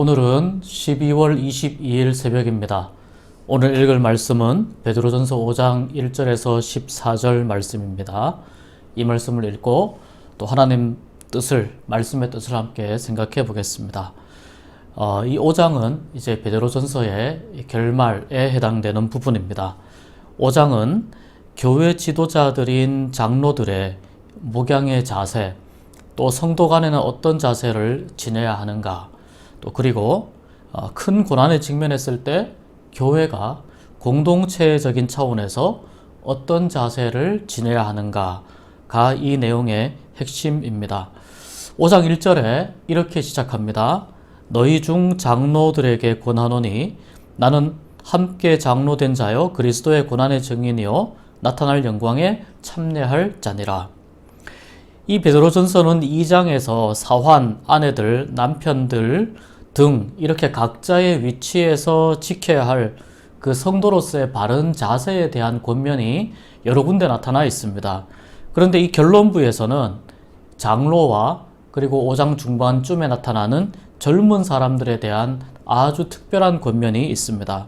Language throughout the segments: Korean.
오늘은 12월 22일 새벽입니다. 오늘 읽을 말씀은 베드로전서 5장 1절에서 14절 말씀입니다. 이 말씀을 읽고 또 하나님 뜻을 말씀의 뜻을 함께 생각해 보겠습니다. 어, 이 5장은 이제 베드로전서의 결말에 해당되는 부분입니다. 5장은 교회 지도자들인 장로들의 목양의 자세, 또 성도 간에는 어떤 자세를 지내야 하는가, 또 그리고 어, 큰 고난에 직면했을 때 교회가 공동체적인 차원에서 어떤 자세를 지내야 하는가가 이 내용의 핵심입니다. 5장 1절에 이렇게 시작합니다. 너희 중 장로들에게 권하노니 나는 함께 장로된 자요 그리스도의 고난의 증인이요 나타날 영광에 참여할 자니라. 이 베드로전서는 2장에서 사환, 아내들, 남편들 등 이렇게 각자의 위치에서 지켜야 할 그 성도로서의 바른 자세에 대한 권면이 여러 군데 나타나 있습니다. 그런데 이 결론부에서는 장로와 그리고 5장 중반쯤에 나타나는 젊은 사람들에 대한 아주 특별한 권면이 있습니다.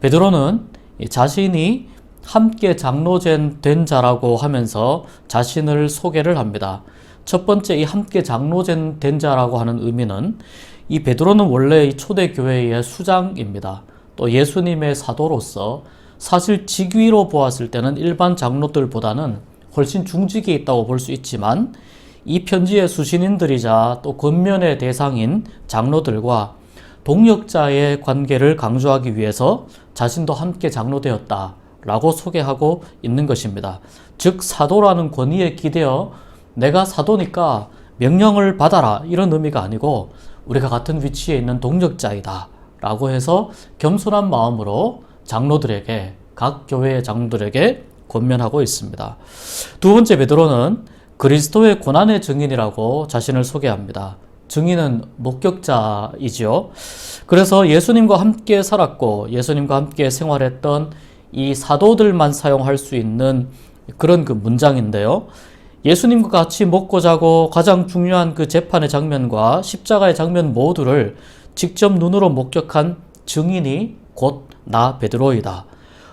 베드로는 자신이 함께 장로된 된 자라고 하면서 자신을 소개를 합니다. 첫 번째 이 함께 장로된 된 자라고 하는 의미는 이 베드로는 원래 이 초대 교회의 수장입니다. 또 예수님의 사도로서 사실 직위로 보았을 때는 일반 장로들보다는 훨씬 중직에 있다고 볼 수 있지만 이 편지의 수신인들이자 또 권면의 대상인 장로들과 동역자의 관계를 강조하기 위해서 자신도 함께 장로되었다. 라고 소개하고 있는 것입니다. 즉, 사도라는 권위에 기대어 내가 사도니까 명령을 받아라. 이런 의미가 아니고 우리가 같은 위치에 있는 동력자이다. 라고 해서 겸손한 마음으로 장로들에게, 각 교회의 장로들에게 권면하고 있습니다. 두 번째 베드로는 그리스도의 고난의 증인이라고 자신을 소개합니다. 증인은 목격자이지요. 그래서 예수님과 함께 살았고 예수님과 함께 생활했던 이 사도들만 사용할 수 있는 그런 그 문장인데요. 예수님과 같이 먹고 자고 가장 중요한 그 재판의 장면과 십자가의 장면 모두를 직접 눈으로 목격한 증인이 곧 나 베드로이다.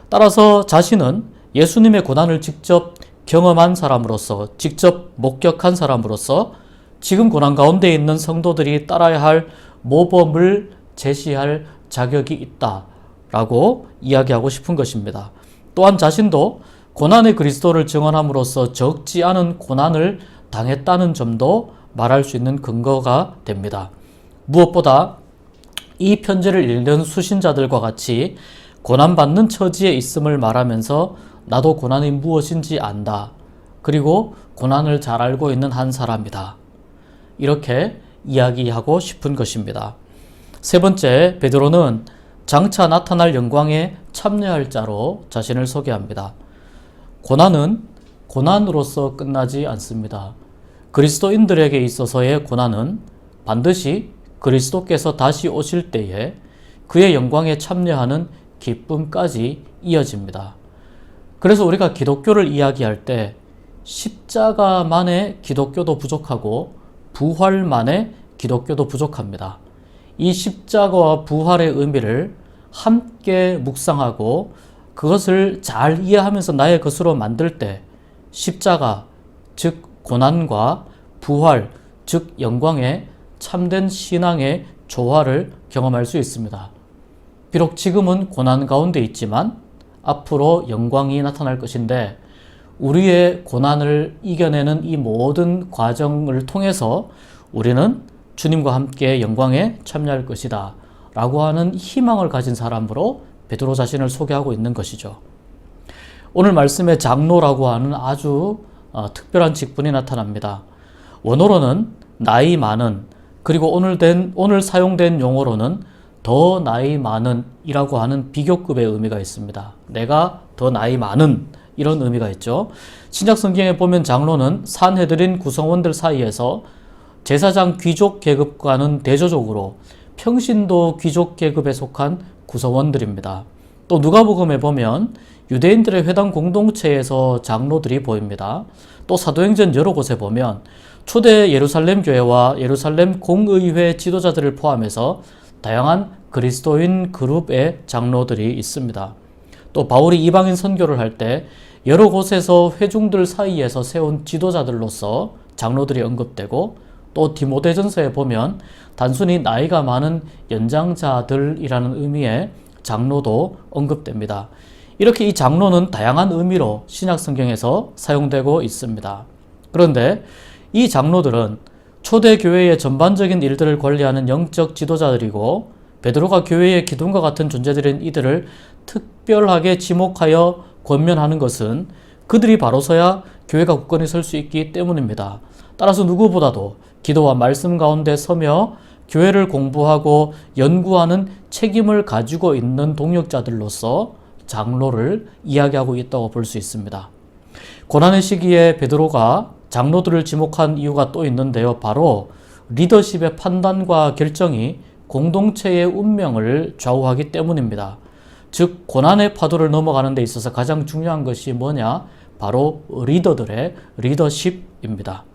따라서 자신은 예수님의 고난을 직접 경험한 사람으로서 직접 목격한 사람으로서 지금 고난 가운데 있는 성도들이 따라야 할 모범을 제시할 자격이 있다 라고 이야기하고 싶은 것입니다. 또한 자신도 고난의 그리스도를 증언함으로써 적지 않은 고난을 당했다는 점도 말할 수 있는 근거가 됩니다. 무엇보다 이 편지를 읽는 수신자들과 같이 고난받는 처지에 있음을 말하면서 나도 고난이 무엇인지 안다. 그리고 고난을 잘 알고 있는 한 사람이다. 이렇게 이야기하고 싶은 것입니다. 세 번째, 베드로는 장차 나타날 영광에 참여할 자로 자신을 소개합니다. 고난은 고난으로서 끝나지 않습니다. 그리스도인들에게 있어서의 고난은 반드시 그리스도께서 다시 오실 때에 그의 영광에 참여하는 기쁨까지 이어집니다. 그래서 우리가 기독교를 이야기할 때 십자가만의 기독교도 부족하고 부활만의 기독교도 부족합니다. 이 십자가와 부활의 의미를 함께 묵상하고 그것을 잘 이해하면서 나의 것으로 만들 때 십자가, 즉 고난과 부활, 즉 영광의 참된 신앙의 조화를 경험할 수 있습니다. 비록 지금은 고난 가운데 있지만 앞으로 영광이 나타날 것인데 우리의 고난을 이겨내는 이 모든 과정을 통해서 우리는 주님과 함께 영광에 참여할 것이다. 라고 하는 희망을 가진 사람으로 베드로 자신을 소개하고 있는 것이죠. 오늘 말씀에 장로라고 하는 아주 어, 특별한 직분이 나타납니다. 원어로는 나이 많은 그리고 오늘 된 오늘 사용된 용어로는 더 나이 많은 이라고 하는 비교급의 의미가 있습니다. 내가 더 나이 많은 이런 의미가 있죠. 신약 성경에 보면 장로는 산해드린 구성원들 사이에서 제사장 귀족 계급과는 대조적으로 평신도 귀족 계급에 속한 구성원들입니다. 또 누가복음에 보면 유대인들의 회당 공동체에서 장로들이 보입니다. 또 사도행전 여러 곳에 보면 초대 예루살렘 교회와 예루살렘 공의회 지도자들을 포함해서 다양한 그리스도인 그룹의 장로들이 있습니다. 또 바울이 이방인 선교를 할 때 여러 곳에서 회중들 사이에서 세운 지도자들로서 장로들이 언급되고 또 디모데전서에 보면 단순히 나이가 많은 연장자들이라는 의미의 장로도 언급됩니다. 이렇게 이 장로는 다양한 의미로 신약 성경에서 사용되고 있습니다. 그런데 이 장로들은 초대 교회의 전반적인 일들을 관리하는 영적 지도자들이고 베드로가 교회의 기둥과 같은 존재들인 이들을 특별하게 지목하여 권면하는 것은 그들이 바로서야 교회가 굳건히 설 수 있기 때문입니다. 따라서 누구보다도 기도와 말씀 가운데 서며 교회를 공부하고 연구하는 책임을 가지고 있는 동역자들로서 장로를 이야기하고 있다고 볼 수 있습니다. 고난의 시기에 베드로가 장로들을 지목한 이유가 또 있는데요. 바로 리더십의 판단과 결정이 공동체의 운명을 좌우하기 때문입니다. 즉, 고난의 파도를 넘어가는 데 있어서 가장 중요한 것이 뭐냐? 바로 리더들의 리더십입니다.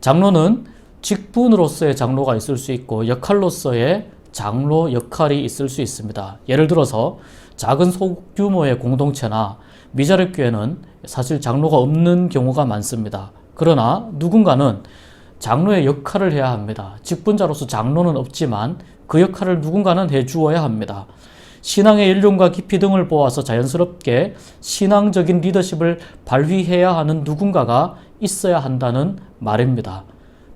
장로는 직분으로서의 장로가 있을 수 있고 역할로서의 장로 역할이 있을 수 있습니다. 예를 들어서 작은 소규모의 공동체나 미자립 교회는 사실 장로가 없는 경우가 많습니다. 그러나 누군가는 장로의 역할을 해야 합니다. 직분자로서 장로는 없지만 그 역할을 누군가는 해주어야 합니다. 신앙의 연륜과 깊이 등을 보아서 자연스럽게 신앙적인 리더십을 발휘해야 하는 누군가가 있어야 한다는 말입니다.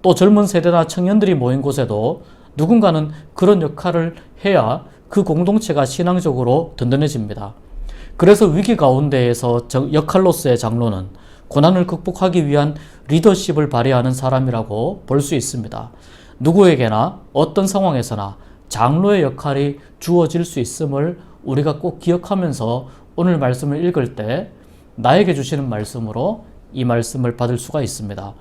또 젊은 세대나 청년들이 모인 곳에도 누군가는 그런 역할을 해야 그 공동체가 신앙적으로 든든해집니다. 그래서 위기 가운데에서 역할로서의 장로는 고난을 극복하기 위한 리더십을 발휘하는 사람이라고 볼 수 있습니다. 누구에게나 어떤 상황에서나 장로의 역할이 주어질 수 있음을 우리가 꼭 기억하면서 오늘 말씀을 읽을 때 나에게 주시는 말씀으로 이 말씀을 받을 수가 있습니다.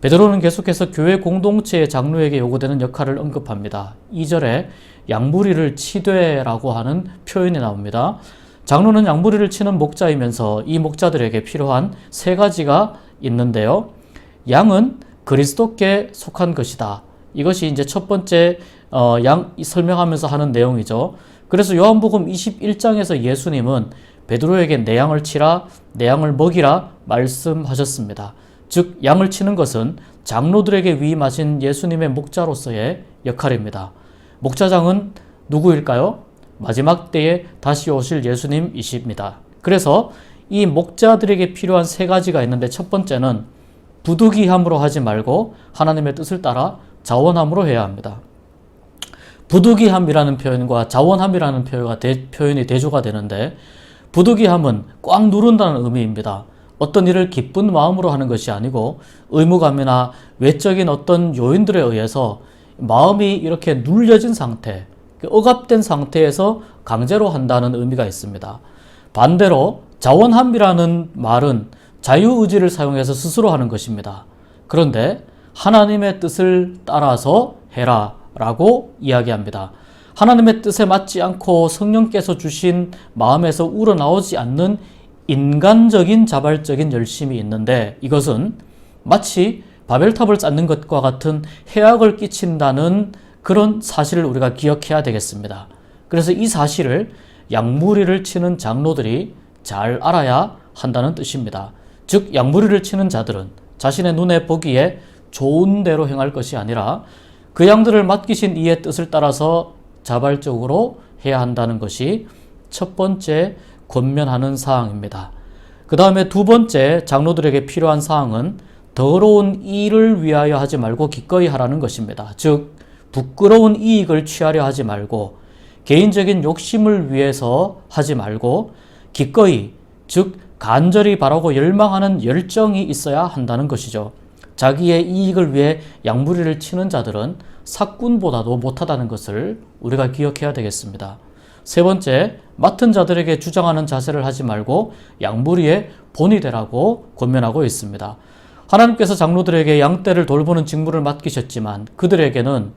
베드로는 계속해서 교회 공동체의 장로에게 요구되는 역할을 언급합니다. 2절에 양무리를 치되라고 하는 표현이 나옵니다. 장로는 양무리를 치는 목자이면서 이 목자들에게 필요한 세 가지가 있는데요. 양은 그리스도께 속한 것이다. 이것이 이제 첫 번째 어, 양 설명하면서 하는 내용이죠. 그래서 요한복음 21장에서 예수님은 베드로에게 내 양을 치라, 내 양을 먹이라 말씀하셨습니다. 즉 양을 치는 것은 장로들에게 위임하신 예수님의 목자로서의 역할입니다. 목자장은 누구일까요? 마지막 때에 다시 오실 예수님이십니다. 그래서 이 목자들에게 필요한 세 가지가 있는데 첫 번째는 부득이함으로 하지 말고 하나님의 뜻을 따라 자원함으로 해야 합니다. 부득이함이라는 표현과 자원함이라는 표현이 대조가 되는데 부득이함은 꽉 누른다는 의미입니다. 어떤 일을 기쁜 마음으로 하는 것이 아니고 의무감이나 외적인 어떤 요인들에 의해서 마음이 이렇게 눌려진 상태, 억압된 상태에서 강제로 한다는 의미가 있습니다. 반대로 자원함이라는 말은 자유의지를 사용해서 스스로 하는 것입니다. 그런데 하나님의 뜻을 따라서 해라 라고 이야기합니다. 하나님의 뜻에 맞지 않고 성령께서 주신 마음에서 우러나오지 않는 인간적인 자발적인 열심이 있는데 이것은 마치 바벨탑을 쌓는 것과 같은 해악을 끼친다는 그런 사실을 우리가 기억해야 되겠습니다. 그래서 이 사실을 양무리를 치는 장로들이 잘 알아야 한다는 뜻입니다. 즉, 양무리를 치는 자들은 자신의 눈에 보기에 좋은 대로 행할 것이 아니라 그 양들을 맡기신 이의 뜻을 따라서 자발적으로 해야 한다는 것이 첫 번째 권면하는 사항입니다. 그 다음에 두 번째 장로들에게 필요한 사항은 더러운 일을 위하여 하지 말고 기꺼이 하라는 것입니다. 즉, 부끄러운 이익을 취하려 하지 말고 개인적인 욕심을 위해서 하지 말고 기꺼이, 즉, 간절히 바라고 열망하는 열정이 있어야 한다는 것이죠. 자기의 이익을 위해 양무리를 치는 자들은 사꾼보다도 못하다는 것을 우리가 기억해야 되겠습니다. 세 번째, 맡은 자들에게 주장하는 자세를 하지 말고 양무리의 본이 되라고 권면하고 있습니다. 하나님께서 장로들에게 양떼를 돌보는 직무를 맡기셨지만 그들에게는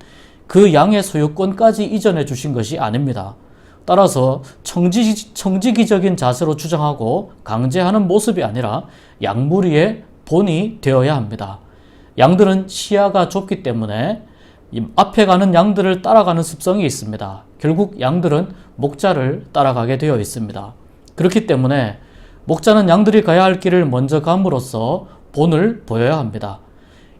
그 양의 소유권까지 이전해 주신 것이 아닙니다. 따라서 청지, 청지기적인 자세로 주장하고 강제하는 모습이 아니라 양무리의 본이 되어야 합니다. 양들은 시야가 좁기 때문에 이 앞에 가는 양들을 따라가는 습성이 있습니다. 결국 양들은 목자를 따라가게 되어 있습니다. 그렇기 때문에 목자는 양들이 가야 할 길을 먼저 감으로써 본을 보여야 합니다.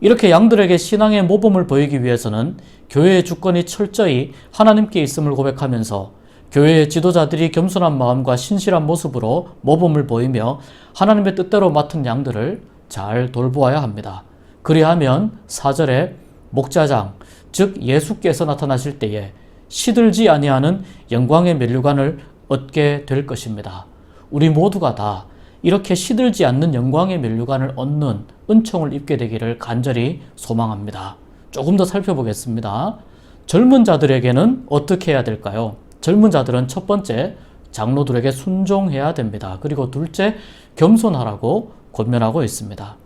이렇게 양들에게 신앙의 모범을 보이기 위해서는 교회의 주권이 철저히 하나님께 있음을 고백하면서 교회의 지도자들이 겸손한 마음과 신실한 모습으로 모범을 보이며 하나님의 뜻대로 맡은 양들을 잘 돌보아야 합니다. 그리하면 4절에 목자장, 즉 예수께서 나타나실 때에 시들지 아니하는 영광의 면류관을 얻게 될 것입니다. 우리 모두가 다 이렇게 시들지 않는 영광의 면류관을 얻는 은총을 입게 되기를 간절히 소망합니다. 조금 더 살펴보겠습니다. 젊은 자들에게는 어떻게 해야 될까요? 젊은 자들은 첫 번째 장로들에게 순종해야 됩니다. 그리고 둘째 겸손하라고 권면하고 있습니다.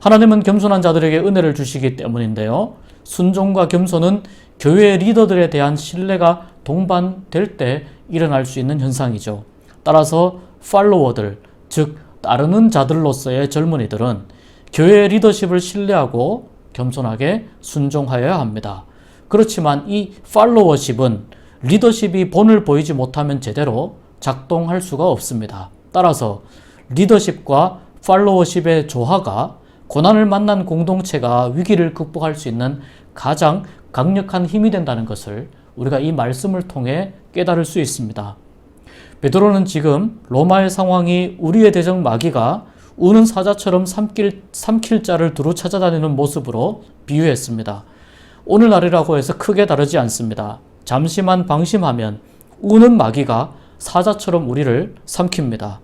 하나님은 겸손한 자들에게 은혜를 주시기 때문인데요. 순종과 겸손은 교회 리더들에 대한 신뢰가 동반될 때 일어날 수 있는 현상이죠. 따라서 팔로워들, 즉 따르는 자들로서의 젊은이들은 교회 리더십을 신뢰하고 겸손하게 순종하여야 합니다. 그렇지만 이 팔로워십은 리더십이 본을 보이지 못하면 제대로 작동할 수가 없습니다. 따라서 리더십과 팔로워십의 조화가 고난을 만난 공동체가 위기를 극복할 수 있는 가장 강력한 힘이 된다는 것을 우리가 이 말씀을 통해 깨달을 수 있습니다. 베드로는 지금 로마의 상황이 우리의 대적 마귀가 우는 사자처럼 삼킬, 삼킬 자를 두루 찾아다니는 모습으로 비유했습니다. 오늘날이라고 해서 크게 다르지 않습니다. 잠시만 방심하면 우는 마귀가 사자처럼 우리를 삼킵니다.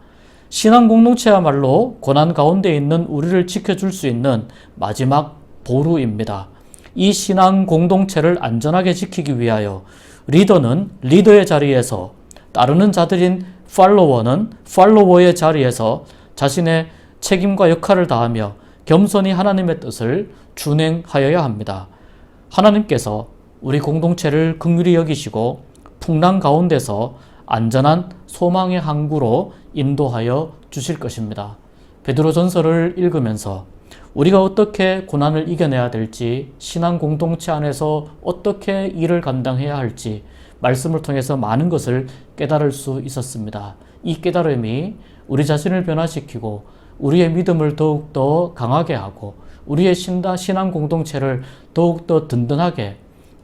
신앙 공동체야말로 고난 가운데 있는 우리를 지켜줄 수 있는 마지막 보루입니다. 이 신앙 공동체를 안전하게 지키기 위하여 리더는 리더의 자리에서 따르는 자들인 팔로워는 팔로워의 자리에서 자신의 책임과 역할을 다하며 겸손히 하나님의 뜻을 준행하여야 합니다. 하나님께서 우리 공동체를 긍휼히 여기시고 풍랑 가운데서 안전한 소망의 항구로 인도하여 주실 것입니다. 베드로 전서를 읽으면서 우리가 어떻게 고난을 이겨내야 될지, 신앙 공동체 안에서 어떻게 일을 감당해야 할지, 말씀을 통해서 많은 것을 깨달을 수 있었습니다. 이 깨달음이 우리 자신을 변화시키고, 우리의 믿음을 더욱더 강하게 하고, 우리의 신다, 신앙 공동체를 더욱더 든든하게,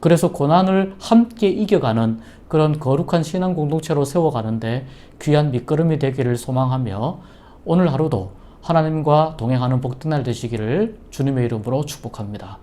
그래서 고난을 함께 이겨가는 그런 거룩한 신앙 공동체로 세워가는데 귀한 밑거름이 되기를 소망하며 오늘 하루도 하나님과 동행하는 복된 날 되시기를 주님의 이름으로 축복합니다.